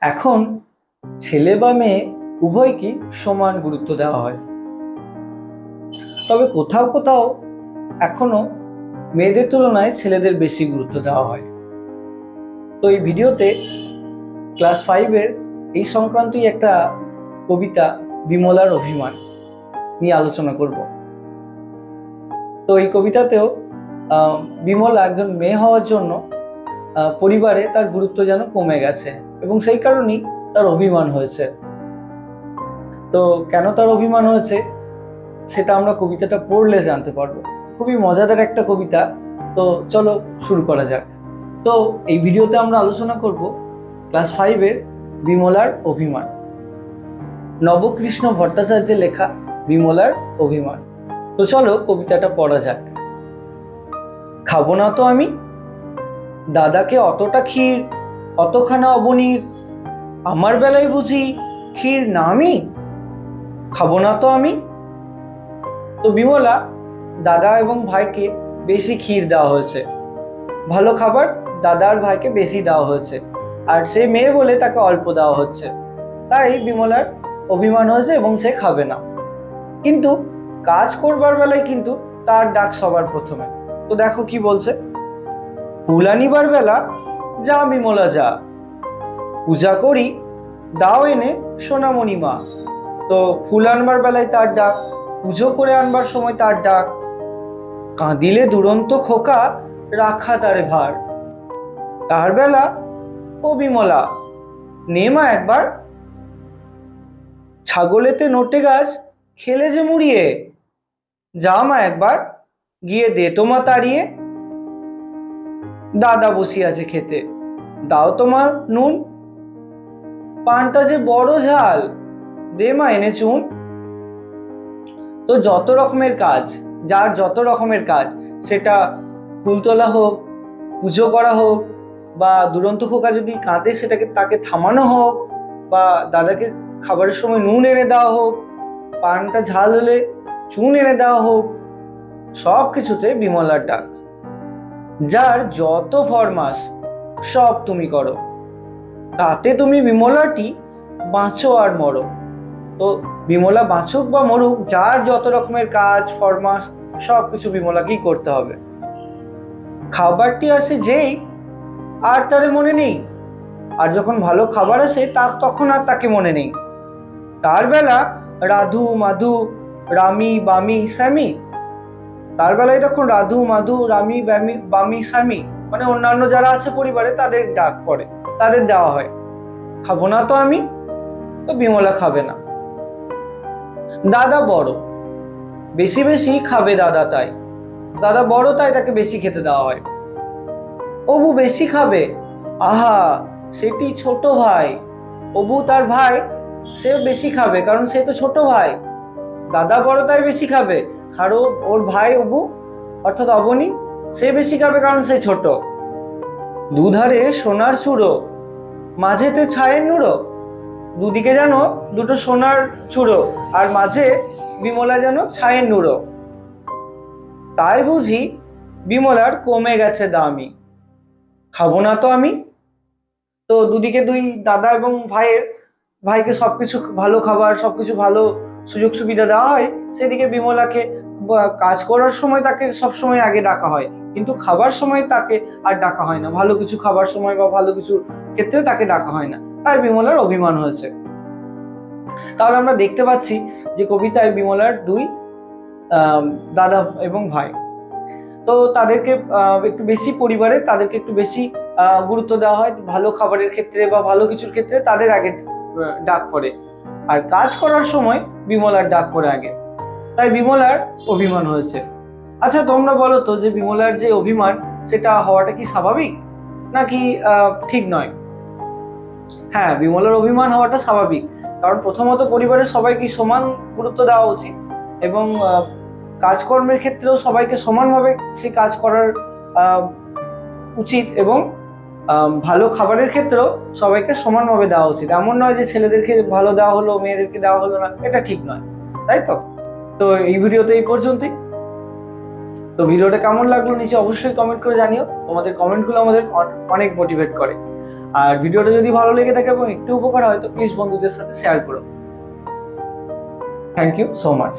এখন ছেলে বা মেয়ে উভয়কেই সমান গুরুত্ব দেওয়া হয়। তবে কোথাও কোথাও এখনও মেয়েদের তুলনায় ছেলেদের বেশি গুরুত্ব দেওয়া হয়। তো এই ভিডিওতে ক্লাস ফাইভের এই সংক্রান্তই একটা কবিতা বিমলার অভিমান নিয়ে আলোচনা করব। তো এই কবিতাতেও বিমলা একজন মেয়ে হওয়ার জন্য পরিবারে তার গুরুত্ব যেন কমে গেছে। এবং সেই কারণেই তার অভিমান হয়েছে। তো কেন তার অভিমান হয়েছে, সেটা আমরা কবিতাটা পড়লে জানতে পারব। খুবই মজাদার একটা কবিতা। তো চলো শুরু করা যাক। তো এই ভিডিওতে আমরা আলোচনা করব ক্লাস ফাইভের বিমলার অভিমান। নবকৃষ্ণ ভট্টাচার্যের লেখা বিমলার অভিমান। তো চলো কবিতাটা পড়া যাক। খাব না তো আমি? দাদাকে অতটা ক্ষীর অতখানা অবনীর? আমার বেলায় বুঝি ক্ষীর না আমি? খাব না তো আমি। তো বিমলা, দাদা এবং ভাইকে বেশি ক্ষীর দেওয়া হয়েছে। ভালো খাবার দাদা আর ভাইকে বেশি দেওয়া হয়েছে। আর সে মেয়ে বলে তাকে অল্প দেওয়া হচ্ছে। তাই বিমলার অভিমান হয়েছে এবং সে খাবে না। কিন্তু কাজ করবার বেলায় কিন্তু তার ডাক সবার প্রথমে। তো দেখো কি বলছে। ফুল আনিবার বেলা যা বিমলা যা। পূজা করি, দাও এনে সোনামণি মা। তো ফুল আনবার বেলায় তার ডাক, পুজো করে আনবার সময় তার ডাক। কাঁদিলে দুরন্ত খোকা, রাখা তারে ভার। তার বেলা, ও বিমলা, নে মা একবার। ছাগলেতে নোটে গাছ, খেলে যে মুড়িয়ে। যা মা একবার, গিয়ে দে তোমা তাড়িয়ে। দাদা বসিয়ে আছে খেতে। দাও তোমার নুন। পানটা যে বড় ঝাল। দে মা এনে চুন তো যত রকমের কাজ, যার যত রকমের কাজ, সেটা ফুল তোলা হোক, পুজো করা হোক, বা দুরন্ত খোকা যদি কাঁদে, সেটাকে তাকে থামানো হোক, বা দাদাকে খাবারের সময় নুন এনে দেওয়া হোক, পানটা ঝাল হলে চুন এনে দেওয়া হোক সব কিছুতে বিমলার ডাক। যার যত ফরমাস সব তুমি করো। তাতে তুমি বিমলাটি বাঁচো আর মরো। তো বিমলা বাঁচুক বা মরুক, যার যত রকমের কাজ ফরমাস সব কিছু বিমলাকেই করতে হবে। খাবারটি আসে যেই আর তার মনে নেই। আর যখন ভালো খাবার আসে, তা তখন আর তাকে মনে নেই। তার বেলা রাধু, মাধু, রামি, বামি স্যামি তার বেলায় তখন রাধু, মাধু, রামি, ব্যামি, বামি স্যামি মানে অন্যান্য যারা আছে পরিবারে, তাদের ডাক পড়ে, তাদের দেওয়া হয়। খাব না তো আমি, তো বিমলা খাবে না। দাদা বড়, বেশি বেশি খাবে দাদা তাই। দাদা বড় তাই তাকে বেশি খেতে দেওয়া হয়। অবু বেশি খাবে? আহা, সেটি ছোট ভাই। অবু তার ভাই সে বেশি খাবে, কারণ সে তো ছোট ভাই। দাদা বড় তাই বেশি খাবে? আর ওর ভাই অবু, অর্থাৎ অবনী, সে বেশি খাবে কারণ সে ছোট। দুধারে সোনার চূড়ো, মাঝেতে ছায়ের নুড়ো। দুদিকে যেন দুটো সোনার চূড়ো, আর মাঝে বিমলা যেন ছায়ের নুড়ো। তাই বুঝি বিমলার কমে গেছে দামি খাব না তো আমি। তো দুদিকে দুই দাদা এবং ভাইয়ের, ভাইকে সবকিছু ভালো খাবার, সবকিছু ভালো সুযোগ সুবিধা দেওয়া হয়, সেদিকে বিমলাকে কাজ করার সময় তাকে সবসময় আগে ডাকা হয়। কিন্তু খাবার সময় তাকে আর ডাকা হয় না। ভালো কিছু খাবার সময় বা ভালো কিছু ক্ষেত্রেও তাকে ডাকা হয় না। তাই বিমলার অভিমান হয়েছে। তাহলে আমরা দেখতে পাচ্ছি যে কবিতায় বিমলার দুই দাদা এবং ভাই। তো তাদেরকে একটু বেশি পরিবারে তাদেরকে একটু বেশি গুরুত্ব দেওয়া হয়। ভালো খাবারের ক্ষেত্রে বা ভালো কিছুর ক্ষেত্রে তাদের আগে ডাক পড়ে। আর কাজ করার সময় বিমলার ডাক পড়ে আগে। তাই বিমলার অভিমান হয়েছে। আচ্ছা তোমরা বলো তো যে বিমলার যে অভিমান, সেটা হওয়াটা কি স্বাভাবিক? নাকি ঠিক নয়? হ্যাঁ বিমলার অভিমান হওয়াটা স্বাভাবিক। কারণ প্রথমত পরিবারের সবাইকে সমান গুরুত্ব দেওয়া উচিত এবং কাজকর্মের ক্ষেত্রেও সবাইকে সমানভাবে সেই কাজ করার উচিত এবং ভালো খাবারের ক্ষেত্রেও সবাইকে সমানভাবে দেওয়া উচিত। এমন নয় যে ছেলেদেরকে ভালো দেওয়া হলো, মেয়েদেরকে দেওয়া হলো না, এটা ঠিক নয়। তাই তো? তো এই ভিডিওতে এই পর্যন্তই। তো ভিডিওটা কেমন লাগল নিচে অবশ্যই কমেন্ট করে জানিও। তোমাদের কমেন্টগুলো আমাদের অনেক মোটিভেট করে। আর ভিডিওটা যদি ভালো লেগে থাকে এবং একটু উপকার হয়, তো প্লিজ বন্ধুদের সাথে শেয়ার করো। Thank you so much